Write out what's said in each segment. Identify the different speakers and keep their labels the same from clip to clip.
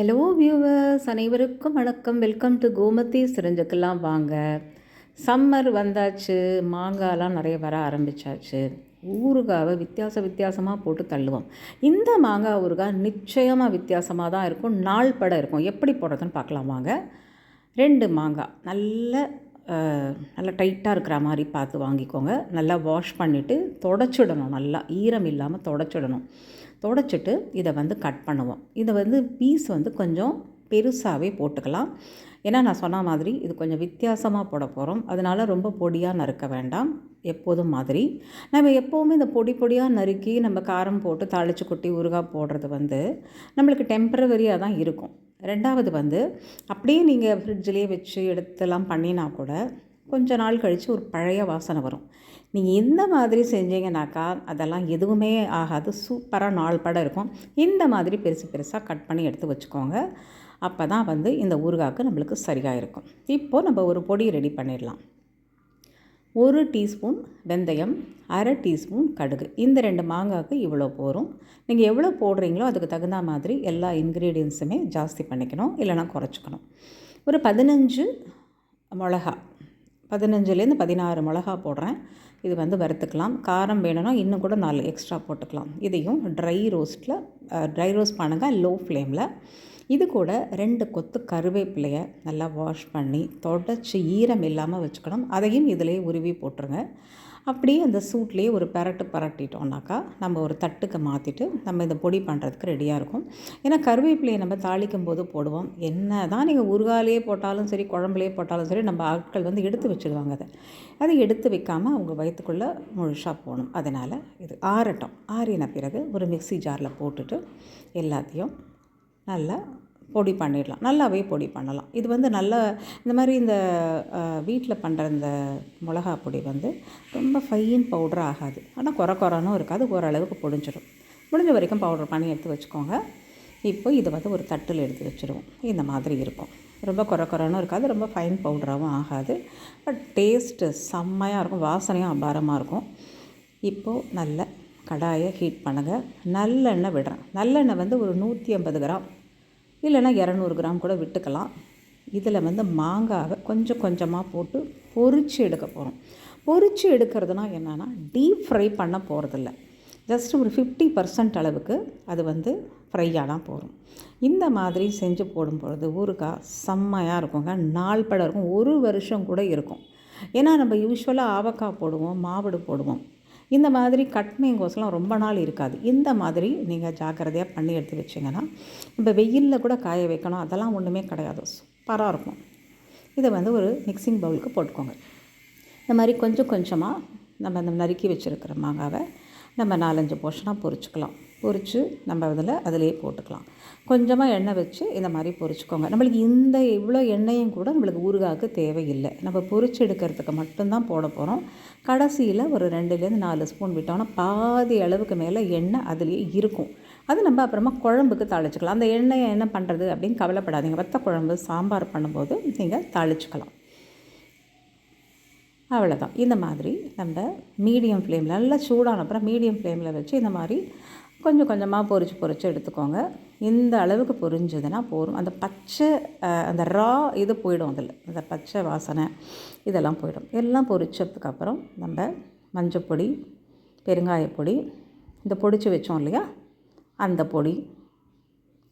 Speaker 1: Hello viewers அனைவருக்கும் வணக்கம். Welcome to Gomathi சிரிஞ்சுக்கெல்லாம் வாங்க. சம்மர் வந்தாச்சு. மாங்காய்லாம் நிறைய வர ஆரம்பிச்சாச்சு. ஊறுகாவை வித்தியாச வித்தியாசமாக போட்டு தள்ளுவோம். இந்த மாங்காய் ஊறுகாய் நிச்சயமாக வித்தியாசமாக தான் இருக்கும். நாள் படம் இருக்கும். எப்படி போடுறதுன்னு பார்க்கலாம். வாங்க. ரெண்டு மாங்காய். நல்ல நல்லா டைட்டாக இருக்கிற மாதிரி பார்த்து வாங்கிக்கோங்க. நல்லா வாஷ் பண்ணிவிட்டு தொடச்சிடணும். நல்லா ஈரம் இல்லாமல் தொடச்சிடணும். தொடச்சிட்டு இதை வந்து கட் பண்ணுவோம். இதை வந்து பீஸ் வந்து கொஞ்சம் பெருசாகவே போட்டுக்கலாம். ஏன்னா நான் சொன்ன மாதிரி இது கொஞ்சம் வித்தியாசமாக போட போகிறோம் அதனால் ரொம்ப பொடியாக நறுக்க வேண்டாம். எப்போதும் மாதிரி. நம்ம எப்போவுமே இந்த பொடி பொடியாக நறுக்கி நம்ம காரம் போட்டு தாளித்து கொட்டி ஊறுகாய் போடுறது வந்து நம்மளுக்கு டெம்பரவரியாக தான் இருக்கும். ரெண்டாவது வந்து அப்படியே நீங்கள் ஃப்ரிட்ஜிலே வச்சு எடுத்தெல்லாம் பண்ணினா கூட கொஞ்ச நாள் கழித்து ஒரு பழைய வாசனை வரும். நீங்கள் இந்த மாதிரி செஞ்சீங்கனாக்கா அதெல்லாம் எதுவுமே ஆகாது. சூப்பராக நாள் படம் இருக்கும். இந்த மாதிரி பெருசு பெருசாக கட் பண்ணி எடுத்து வச்சுக்கோங்க. அப்போ தான் வந்து இந்த ஊறுகாய்க்கு நம்மளுக்கு சரியாக இருக்கும். இப்போது நம்ம ஒரு பொடி ரெடி பண்ணிடலாம். ஒரு டீஸ்பூன் வெந்தயம் அரை டீஸ்பூன் கடுகு. இந்த ரெண்டு மாங்காய்க்கு இவ்வளோ போகும் நீங்கள் எவ்வளோ போடுறீங்களோ அதுக்கு தகுந்த மாதிரி எல்லா இன்க்ரீடியன்ஸுமே ஜாஸ்தி பண்ணிக்கணும் இல்லைனா குறைச்சிக்கணும். ஒரு பதினஞ்சு மிளகா பதினஞ்சுலேருந்து பதினாறு மிளகா போடுறேன். இது வந்து வறுத்துக்கலாம். காரம் வேணும்னா இன்னும் கூட நாலு எக்ஸ்ட்ரா போட்டுக்கலாம். இதையும் ட்ரை ரோஸ்ட்டில் ட்ரை ரோஸ்ட் பண்ணுங்கள் லோ ஃப்ளேமில். இது கூட ரெண்டு கொத்து கருவேப்பிலையை நல்லா வாஷ் பண்ணி தொடச்சி ஈரம் இல்லாமல் வச்சுக்கணும். அதையும் இதிலேயே உருவி போட்டுருங்க. அப்படியே அந்த சூட்லேயே ஒரு பரட்டு பரட்டிட்டோம்னாக்கா நம்ம ஒரு தட்டுக்கு மாற்றிட்டு நம்ம இந்த பொடி பண்ணுறதுக்கு ரெடியாக இருக்கும். ஏன்னா கருவேப்பிலையை நம்ம தாளிக்கும் போது போடுவோம். என்ன தான் நீங்கள் ஊறுகாலையே போட்டாலும் சரி குழம்புலேயே போட்டாலும் சரி நம்ம ஆட்கள் வந்து எடுத்து வச்சுடுவாங்க அதை. அதை எடுத்து வைக்காமல் அவங்க வயிற்றுக்குள்ளே முழுசாக போகணும். அதனால் இது ஆறட்டும். ஆறின பிறகு ஒரு மிக்ஸி ஜாரில் போட்டுட்டு எல்லாத்தையும் நல்லா பொடி பண்ணிடலாம். நல்லாவே பொடி பண்ணலாம். இது வந்து நல்ல இந்த மாதிரி இந்த வீட்டில் பண்ணுற இந்த மிளகா பொடி வந்து ரொம்ப ஃபைன் பவுடர் ஆகாது. ஆனால் குறை குறைனும் இருக்காது. ஓரளவுக்கு பொடிஞ்சிடும் முடிஞ்ச வரைக்கும் பவுடர் பண்ணி எடுத்து வச்சுக்கோங்க. இப்போ இதை வந்து ஒரு தட்டில் எடுத்து வச்சுருவோம். இந்த மாதிரி இருக்கும். ரொம்ப குறை குறைனும் இருக்காது. ரொம்ப ஃபைன் பவுடராகவும் ஆகாது. பட் டேஸ்ட்டு செம்மையாக இருக்கும். வாசனையும் அபாரமாக இருக்கும். இப்போது நல்ல கடாயை ஹீட் பண்ணுங்கள் நல்லெண்ணெய் விடுறேன். நல்லெண்ணெய் வந்து ஒரு நூற்றி ஐம்பது கிராம். இல்லைன்னா இரநூறு கிராம் கூட விட்டுக்கலாம். இதில் வந்து மாங்காவை கொஞ்சம் கொஞ்சமாக போட்டு பொரித்து எடுக்க போகிறோம். பொரித்து எடுக்கிறதுனா என்னென்னா டீப் ஃப்ரை பண்ண போகிறதில்ல. ஜஸ்ட் ஒரு ஃபிஃப்டி பர்சன்ட் அளவுக்கு அது வந்து ஃப்ரை ஆனால் போதும் இந்த மாதிரி செஞ்சு போடும் பொழுது ஊறுகாய் செம்மையாக இருக்குங்க. நாள் படம் இருக்கும். ஒரு வருஷம் கூட இருக்கும். ஏன்னா நம்ம யூஸ்வலாக ஆவக்காய் போடுவோம் மாவடு போடுவோம். இந்த மாதிரி கட் மேங்கோஸ்லாம் ரொம்ப நாள் இருக்காது. இந்த மாதிரி நீங்கள் ஜாக்கிரதையாக பண்ணி எடுத்து வச்சிங்கன்னா நம்ம வெயிலில் கூட காய வைக்கணும். அதெல்லாம் ஒன்றுமே கிடையாது. சூப்பராக இருக்கும். இதை வந்து ஒரு மிக்சிங் பவுலுக்கு போட்டுக்கோங்க. இந்த மாதிரி கொஞ்சம் கொஞ்சமாக நம்ம அந்த நறுக்கி வச்சுருக்கிற மாங்காவை நம்ம நாலஞ்சு போர்ஷனாக பொரிச்சுக்கலாம். பொரித்து நம்ம அதில் அதிலே போட்டுக்கலாம். கொஞ்சமாக எண்ணெய் வச்சு இந்த மாதிரி பொரிச்சுக்கோங்க. நம்மளுக்கு இந்த இவ்வளோ எண்ணெயும் கூட நம்மளுக்கு ஊறுகாய்க்கு தேவையில்லை. நம்ம பொரிச்சு எடுக்கிறதுக்கு மட்டும்தான் போட போகிறோம் கடைசியில் ஒரு ரெண்டுலேருந்து நாலு ஸ்பூன் விட்டோம்னா பாதி அளவுக்கு மேலே எண்ணெய் அதுலேயே இருக்கும். அது நம்ம அப்புறமா குழம்புக்கு தாளிச்சுக்கலாம். அந்த எண்ணெயை என்ன பண்ணுறது அப்படின்னு கவலைப்படாதீங்க. வத்த குழம்பு சாம்பார் பண்ணும்போது நீங்கள் தாளிச்சுக்கலாம். அவ்வளோதான் இந்த மாதிரி நம்ம மீடியம் ஃப்ளேமில் நல்லா சூடான அப்புறம் மீடியம் ஃப்ளேமில் வச்சு இந்த மாதிரி கொஞ்சம் கொஞ்சமாக பொறிச்சு பொறிச்சு எடுத்துக்கோங்க. இந்த அளவுக்கு பொரிஞ்சதுன்னா போதும். அந்த பச்சை அந்த ரா இது போயிடும் அதில். அந்த பச்சை வாசனை இதெல்லாம் போயிடும். எல்லாம் பொரிச்சதுக்கப்புறம் நம்ம மஞ்சப்பொடி பெருங்காயப்பொடி இந்த பொடிச்சு வச்சோம் இல்லையா? அந்த பொடி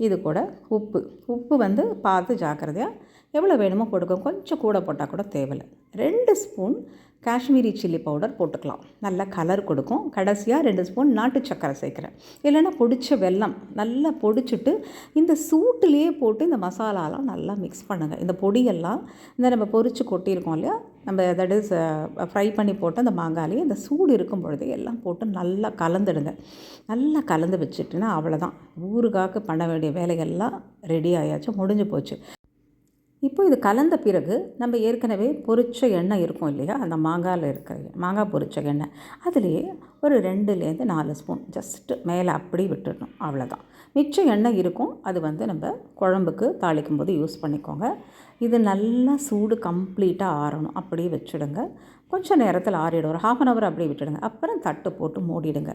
Speaker 1: இது கூட உப்பு. உப்பு வந்து பார்த்து ஜாக்கிரதையாக எவ்வளோ வேணுமோ கொடுக்கும் கொஞ்சம் கூட போட்டால் கூட தேவையில்லை. ரெண்டு ஸ்பூன் காஷ்மீரி சில்லி பவுடர் போட்டுக்கலாம். நல்லா கலர் கொடுக்கும். கடைசியாக ரெண்டு ஸ்பூன் நாட்டு சக்கரை சேர்க்குறேன். இல்லைன்னா பொடிச்ச வெல்லம் நல்லா பொடிச்சிட்டு இந்த சூட்டுலேயே போட்டு இந்த மசாலாலாம் நல்லா மிக்ஸ் பண்ணுங்கள் இந்த பொடியெல்லாம் இந்த நம்ம பொரித்து கொட்டியிருக்கோம் இல்லையா? நம்ம தட் இஸ் ஃப்ரை பண்ணி போட்டு அந்த மாங்காயிலே இந்த சூடு இருக்கும் பொழுது எல்லாம் போட்டு நல்லா கலந்துடுங்க. நல்லா கலந்து வச்சுட்டுனா அவ்வளோதான் ஊறுகாக்கு பண்ண வேண்டிய வேலைகள்லாம் ரெடி ஆயாச்சும் முடிஞ்சு போச்சு. இப்போ இது கலந்த பிறகு நம்ம ஏற்கனவே பொரிச்ச எண்ணெய் இருக்கும் இல்லையா? அந்த மாங்காயில் இருக்கிற மாங்காய் பொரிச்ச எண்ணெய். அதுலேயே ஒரு ரெண்டுலேருந்து நாலு ஸ்பூன் ஜஸ்ட்டு மேலே அப்படி விட்டுடணும். அவ்வளோதான் மிச்சம் எண்ணெய் இருக்கும். அது வந்து நம்ம குழம்புக்கு தாளிக்கும் போது யூஸ் பண்ணிக்கோங்க. இது நல்லா சூடு கம்ப்ளீட்டாக ஆறணும். அப்படியே வச்சுடுங்க. கொஞ்சம் நேரத்தில் ஆறிடும். ஒரு ஹாஃப் அன் ஹவர் அப்படியே விட்டுடுங்க. அப்புறம் தட்டு போட்டு மூடிடுங்க.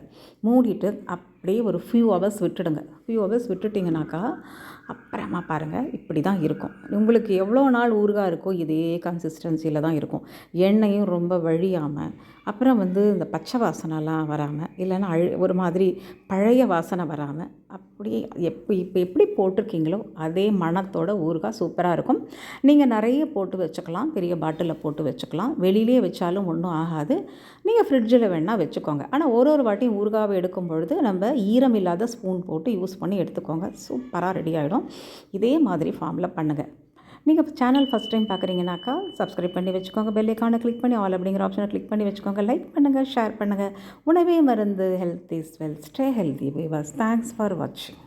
Speaker 1: மூடிட்டு அப்படியே ஒரு ஃபியூ ஹவர்ஸ் விட்டுடுங்க. ஃபியூ ஹவர்ஸ் விட்டுட்டிங்கனாக்கா அப்புறமா பாருங்கள் இப்படி தான் இருக்கும். உங்களுக்கு எவ்வளோ நாள் ஊறுகாய் இருக்கோ இதே கன்சிஸ்டன்சியில் தான் இருக்கும். எண்ணெயும் ரொம்ப வழியாமல் அப்புறம் வந்து இந்த பச்சை வாசனைலாம் வராமல் இல்லைன்னா அழு ஒரு மாதிரி பழைய வாசனை வராமல் அப் அப்படியே எப்போ இப்போ எப்படி போட்டிருக்கீங்களோ அதே மணத்தோட ஊறுகாய் சூப்பராக இருக்கும். நீங்கள் நிறைய போட்டு வச்சுக்கலாம். பெரிய பாட்டிலில் போட்டு வச்சுக்கலாம். வெளியிலே வச்சாலும் ஒன்றும் ஆகாது. நீங்கள் ஃப்ரிட்ஜில் வேணால் வச்சுக்கோங்க. ஆனால் ஒரு ஒரு வாட்டியும் ஊறுகாவை எடுக்கும் பொழுது நம்ம ஈரம் இல்லாத ஸ்பூன் போட்டு யூஸ் பண்ணி எடுத்துக்கோங்க. சூப்பராக ரெடி ஆகிடும் இதே மாதிரி ஃபார்மில் பண்ணுங்கள் நீங்கள் சேனல் ஃபஸ்ட் டைம் பார்க்குறீங்கனாக்கா சப்ஸ்கிரைப் பண்ணி வச்சுக்கோங்க. பெல் ஐக்கானை கிளிக் பண்ணி ஆல் அப்படிங்கிற ஆப்ஷனை கிளிக் பண்ணி வச்சுக்கோங்க. லைக் பண்ணுங்கள் ஷேர் பண்ணுங்கள் உணவே மருந்து health is well stay healthy viewers thanks for வாட்சிங்